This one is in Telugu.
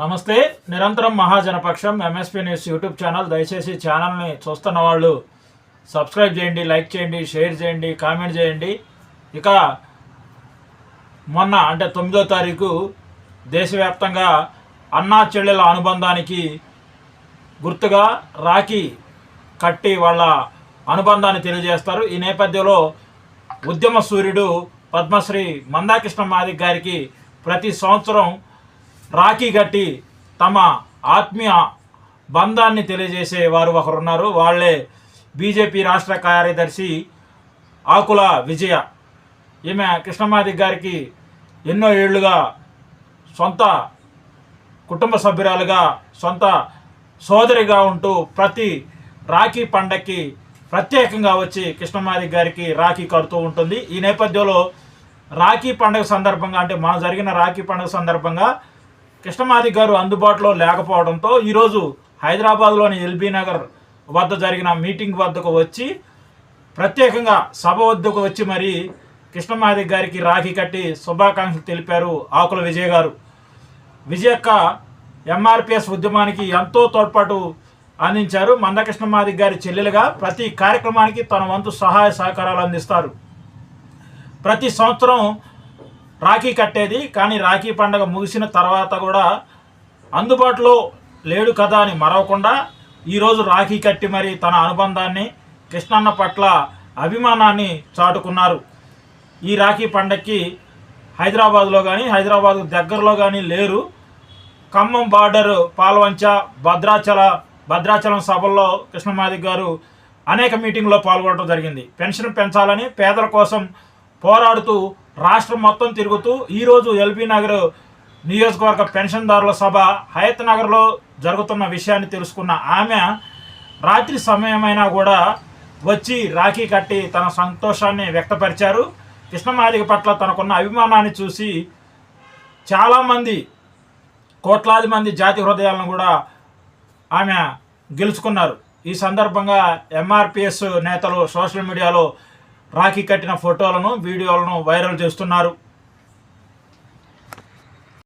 నమస్తే. నిరంతరం మహాజనపక్షం ఎంఎస్పీ న్యూస్ యూట్యూబ్ ఛానల్ దయచేసి ఛానల్ని చూస్తున్న వాళ్ళు సబ్స్క్రైబ్ చేయండి లైక్ చేయండి షేర్ చేయండి కామెంట్ చేయండి. ఇక మొన్న అంటే తొమ్మిదో తారీఖు దేశవ్యాప్తంగా అన్నా చెల్లెల అనుబంధానికి గుర్తుగా రాఖీ కట్టి వాళ్ళ అనుబంధాన్ని తెలియజేస్తారు. ఈ నేపథ్యంలో ఉద్యమ సూర్యుడు పద్మశ్రీ మందాకృష్ణ మాదిక్ గారికి ప్రతి సంవత్సరం రాఖీ కట్టి తమ ఆత్మీయ బంధాన్ని తెలియజేసే వారు ఒకరున్నారు. వాళ్ళే బీజేపీ రాష్ట్ర కార్యదర్శి ఆకుల విజయ. ఈమె కృష్ణమాది గారికి ఎన్నో ఏళ్ళుగా సొంత కుటుంబ సభ్యురాలుగా సొంత సోదరిగా ఉంటూ ప్రతి రాఖీ పండక్కి ప్రత్యేకంగా వచ్చి కృష్ణమాది గారికి రాఖీ కడుతూ ఉంటుంది. ఈ నేపథ్యంలో రాఖీ పండుగ సందర్భంగా అంటే మనం జరిగిన రాఖీ పండుగ సందర్భంగా కృష్ణమాది గారు అందుబాటులో లేకపోవడంతో ఈరోజు హైదరాబాద్లోని ఎల్బీ నగర్ వద్ద జరిగిన మీటింగ్ వద్దకు వచ్చి ప్రత్యేకంగా సభ వద్దకు వచ్చి మరి కృష్ణమాది గారికి రాఖీ కట్టి శుభాకాంక్షలు తెలిపారు ఆకుల విజయ్ గారు. విజయక్క ఎంఆర్పిఎస్ ఉద్యమానికి ఎంతో తోడ్పాటు అందించారు. మందకృష్ణమాది గారి చెల్లెలుగా ప్రతి కార్యక్రమానికి తన వంతు సహాయ సహకారాలు అందిస్తారు. ప్రతి సంవత్సరం రాఖీ కట్టేది కానీ రాఖీ పండగ ముగిసిన తర్వాత కూడా అందుబాటులో లేడు కదా అని మరవకుండా ఈరోజు రాఖీ కట్టి మరి తన అనుబంధాన్ని కృష్ణన్న పట్ల అభిమానాన్ని చాటుకున్నారు. ఈ రాఖీ పండక్కి హైదరాబాద్లో కానీ హైదరాబాద్ దగ్గరలో కానీ లేరు. ఖమ్మం బార్డర్ పాల్వంచ భద్రాచల భద్రాచలం సభల్లో కృష్ణమాదిక్ గారు అనేక మీటింగ్లో పాల్గొనడం జరిగింది. పెన్షన్ పెంచాలని పేదల కోసం పోరాడుతూ రాష్ట్రం మొత్తం తిరుగుతూ ఈరోజు ఎల్బీ నగర్ నియోజకవర్గ పెన్షన్దారుల సభ హయత్ నగర్లో జరుగుతున్న విషయాన్ని తెలుసుకున్న ఆమె రాత్రి సమయమైనా కూడా వచ్చి రాఖీ కట్టి తన సంతోషాన్ని వ్యక్తపరిచారు. కృష్ణమాదిక పట్ల తనకున్న అభిమానాన్ని చూసి చాలామంది కోట్లాది మంది జాతి హృదయాలను కూడా ఆమె గెలుచుకున్నారు. ఈ సందర్భంగా ఎంఆర్పిఎస్ నేతలు సోషల్ మీడియాలో రాఖీ కట్టిన ఫోటోలను వీడియోలను వైరల్ చేస్తున్నారు.